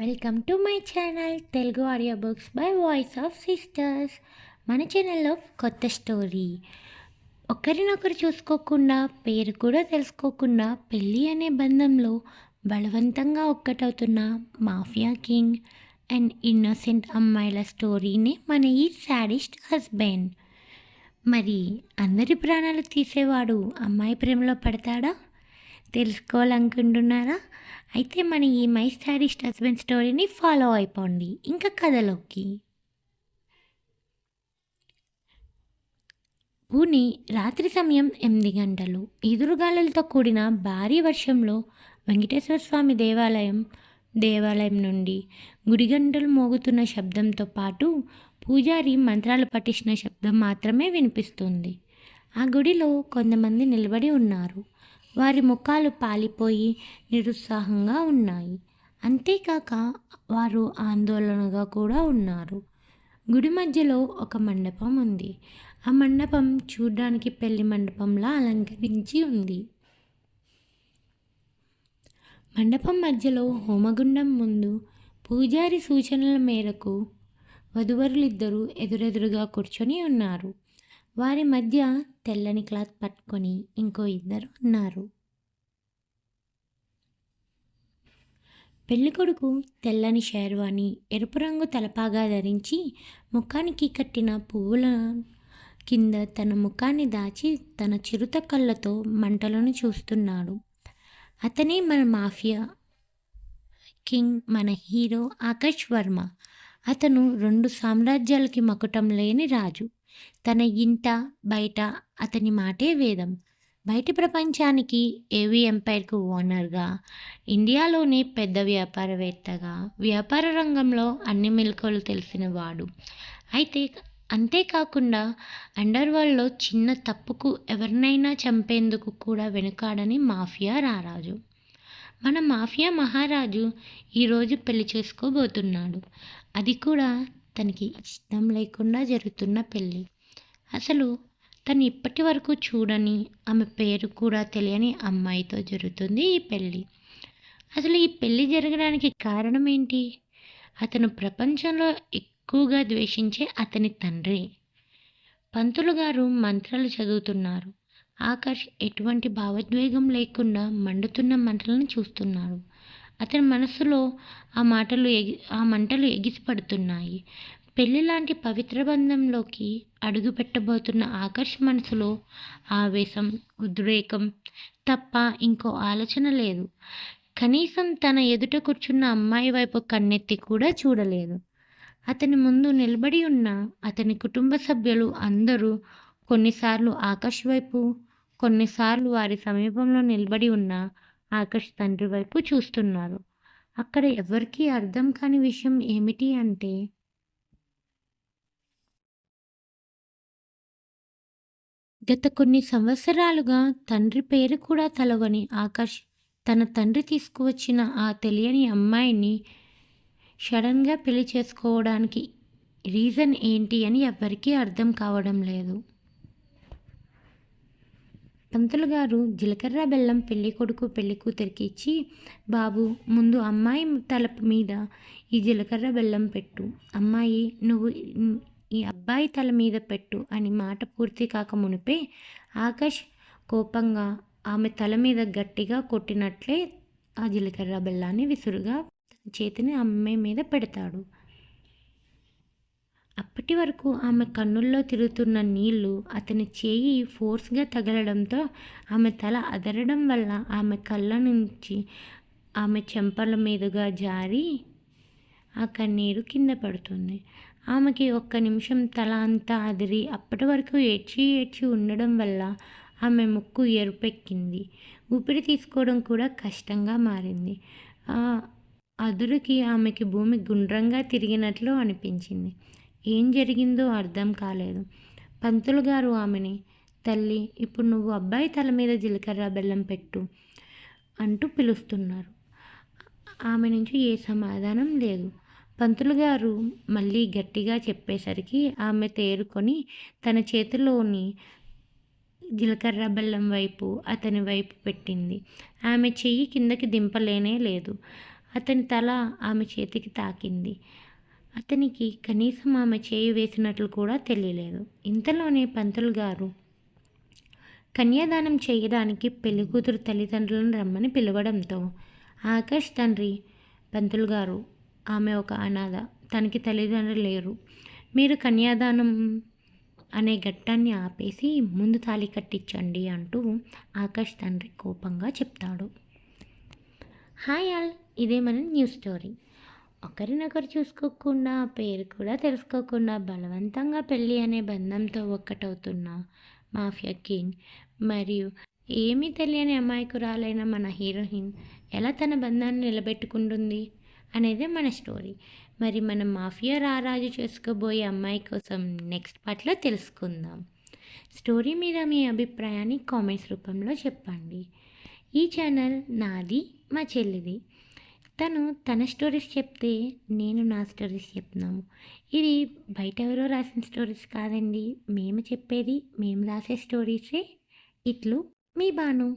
Welcome to my channel Telugu audio books by voice of sisters. మన ఛానల్లో కొత్త story. ఒకరినొకరు చూసుకోకుండా పేరు కూడా తెలుసుకోకుండా పెళ్ళి అనే బంధంలో బలవంతంగా ఒక్కటవుతున్న మాఫియా కింగ్ అండ్ ఇన్నోసెంట్ అమ్మాయిల స్టోరీని మన ఈ శాడిస్ట్ హస్బెండ్. మరి అందరి ప్రాణాలు తీసేవాడు అమ్మాయి ప్రేమలో పడతాడా? తెలుసుకోవాలనుకుంటున్నారా? అయితే మన ఈ మై స్టారిస్ట్ హస్బెండ్ స్టోరీని ఫాలో అయిపోండి. ఇంకా కథలోకి. పూణి రాత్రి సమయం ఎనిమిది గంటలు. ఎదురుగాలులతో కూడిన భారీ వర్షంలో వెంకటేశ్వర స్వామి దేవాలయం దేవాలయం నుండి గుడిగంటలు మోగుతున్న శబ్దంతో పాటు పూజారి మంత్రాలు పఠించిన శబ్దం మాత్రమే వినిపిస్తుంది. ఆ గుడిలో కొంతమంది నిలబడి ఉన్నారు. వారి ముఖాలు పాలిపోయి నిరుత్సాహంగా ఉన్నాయి. అంతేకాక వారు ఆందోళనగా కూడా ఉన్నారు. గుడి మధ్యలో ఒక మండపం ఉంది. ఆ మండపం చూడ్డానికి పెళ్ళి మండపంలా అలంకరించి ఉంది. మండపం మధ్యలో హోమగుండం ముందు పూజారి సూచనల మేరకు వధువరులిద్దరూ ఎదురెదురుగా కూర్చొని ఉన్నారు. వారి మధ్య తెల్లని క్లాత్ పట్టుకొని ఇంకో ఇద్దరు ఉన్నారు. పెళ్ళికొడుకు తెల్లని షేర్వాణి ఎరుపు రంగు తలపాగా ధరించి ముఖానికి కట్టిన పువ్వుల కింద తన ముఖాన్ని దాచి తన చిరుత కళ్ళతో మంటలను చూస్తున్నాడు. అతనే మన మాఫియా కింగ్ మన హీరో ఆకాష్ వర్మ. అతను రెండు సామ్రాజ్యాలకి మకుటం లేని రాజు. తన ఇంట బయట అతని మాటే వేదం. బయటి ప్రపంచానికి ఏవి ఎంపైర్కు ఓనర్గా ఇండియాలోనే పెద్ద వ్యాపారవేత్తగా వ్యాపార రంగంలో అన్ని మెలకువలు తెలిసిన వాడు. అయితే అంతేకాకుండా అండర్ వరల్డ్లో చిన్న తప్పుకు ఎవరినైనా చంపేందుకు కూడా వెనుకాడని మాఫియా రారాజు. మన మాఫియా మహారాజు ఈరోజు పెళ్ళి చేసుకోబోతున్నాడు. అది కూడా తనకి ఇష్టం లేకుండా జరుగుతున్న పెళ్ళి. అసలు తను ఇప్పటి వరకు చూడని ఆమె పేరు కూడా తెలియని అమ్మాయితో జరుగుతుంది ఈ పెళ్ళి. అసలు ఈ పెళ్ళి జరగడానికి కారణం ఏంటి? అతను ప్రపంచంలో ఎక్కువగా ద్వేషించే అతని తండ్రి. పంతులు గారు మంత్రాలు చదువుతున్నారు. ఆకాష్ ఎటువంటి భావోద్వేగం లేకుండా మండుతున్న మంటలను చూస్తున్నాడు అతని మనసులో ఆ మాటలు ఎగి ఆ మంటలు ఎగిసిపడుతున్నాయి. పెళ్ళి లాంటి పవిత్ర బంధంలోకి అడుగు పెట్టబోతున్న ఆకర్ష్ మనసులో ఆవేశం ఉద్రేకం తప్ప ఇంకో ఆలోచన లేదు. కనీసం తన ఎదుట కూర్చున్న అమ్మాయి వైపు కన్నెత్తి కూడా చూడలేదు. అతని ముందు నిలబడి ఉన్న అతని కుటుంబ సభ్యులు అందరూ కొన్నిసార్లు ఆకాష్ వైపు కొన్నిసార్లు వారి సమీపంలో నిలబడి ఉన్న ఆకాష్ తండ్రి వైపు చూస్తున్నారు. అక్కడ ఎవరికీ అర్థం కాని విషయం ఏమిటి అంటే గత కొన్ని సంవత్సరాలుగా తండ్రి పేరు కూడా తలవని ఆకాష్ తన తండ్రి తీసుకువచ్చిన ఆ తెలియని అమ్మాయిని సడన్గా పెళ్ళి చేసుకోవడానికి రీజన్ ఏంటి అని ఎవరికీ అర్థం కావడం లేదు. పంతులు గారు జీలకర్ర బెల్లం పెళ్ళి కొడుకు పెళ్ళి కూతురికి ఇచ్చి బాబు ముందు అమ్మాయి తల మీద ఈ జీలకర్ర బెల్లం పెట్టు. అమ్మాయి నువ్వు ఈ అబ్బాయి తల మీద పెట్టు అని మాట పూర్తి కాక మునిపే ఆకాష్ కోపంగా ఆమె తల మీద గట్టిగా కొట్టినట్లే ఆ జీలకర్ర బెల్లాన్ని విసురుగా చేతిని అమ్మాయి మీద పెడతాడు. అప్పటి వరకు ఆమె కన్నుల్లో తిరుగుతున్న నీళ్ళు అతని చేయి ఫోర్స్గా తగలడంతో ఆమె తల అదరడం వల్ల ఆమె కళ్ళ నుంచి ఆమె చెంపల మీదుగా జారి ఆ కన్నీరు కింద పడుతుంది. ఆమెకి ఒక్క నిమిషం తల అంతా అదిరి అప్పటి వరకు ఏడ్చి ఏడ్చి ఉండడం వల్ల ఆమె ముక్కు ఎరుపెక్కింది ఊపిరి తీసుకోవడం కూడా కష్టంగా మారింది. అదురుకి ఆమెకి భూమి గుండ్రంగా తిరిగినట్లు అనిపించింది. ఏం జరిగిందో అర్థం కాలేదు. పంతులు గారు ఆమెని తల్లి ఇప్పుడు నువ్వు అబ్బాయి తల మీద జీలకర్ర బెల్లం పెట్టు అంటూ పిలుస్తున్నారు. ఆమె నుంచి ఏ సమాధానం లేదు. పంతులు గారు మళ్ళీ గట్టిగా చెప్పేసరికి ఆమె తేరుకొని తన చేతిలోని జీలకర్ర బెల్లం వైపు అతని వైపు పెట్టింది. ఆమె చెయ్యి కిందకి దింపలేనే లేదు. అతని తల ఆమె చేతికి తాకింది. అతనికి కనీసం ఆమె చేయి వేసినట్లు కూడా తెలియలేదు. ఇంతలోనే పంతులు గారు కన్యాదానం చేయడానికి పెళ్ళికూతురు తల్లిదండ్రులను రమ్మని పిలవడంతో ఆకాష్ తండ్రి పంతులు గారు ఆమె ఒక అనాథ తనకి తల్లిదండ్రులు లేరు. మీరు కన్యాదానం అనే ఘట్టాన్ని ఆపేసి ముందు తాళి కట్టించండి అంటూ ఆకాష్ తండ్రి కోపంగా చెప్తాడు. హాయ్ ఆల్ ఇదే మన న్యూస్ స్టోరీ. ఒకరినొకరు చూసుకోకుండా పేరు కూడా తెలుసుకోకుండా బలవంతంగా పెళ్ళి అనే బంధంతో ఒక్కటవుతున్న మాఫియా కింగ్. మరియు ఏమీ తెలియని అమాయకురాలైన మన హీరోయిన్ ఎలా తన బంధాన్ని నిలబెట్టుకుంటుంది అనేదే మన స్టోరీ. మరి మనం మాఫియా రారాజు చేసుకోబోయే అమ్మాయి కోసం నెక్స్ట్ పార్ట్లో తెలుసుకుందాం. స్టోరీ మీద మీ అభిప్రాయాన్ని కామెంట్స్ రూపంలో చెప్పండి. ఈ ఛానల్ నాది మా చెల్లిది. తను తన స్టోరీస్ చెప్తే నేను నా స్టోరీస్ చెప్తున్నాము. ఇది బయట ఎవరో రాసిన స్టోరీస్ కాదండి. మేము చెప్పేది మేము రాసే స్టోరీసే. ఇట్లు మీ బాను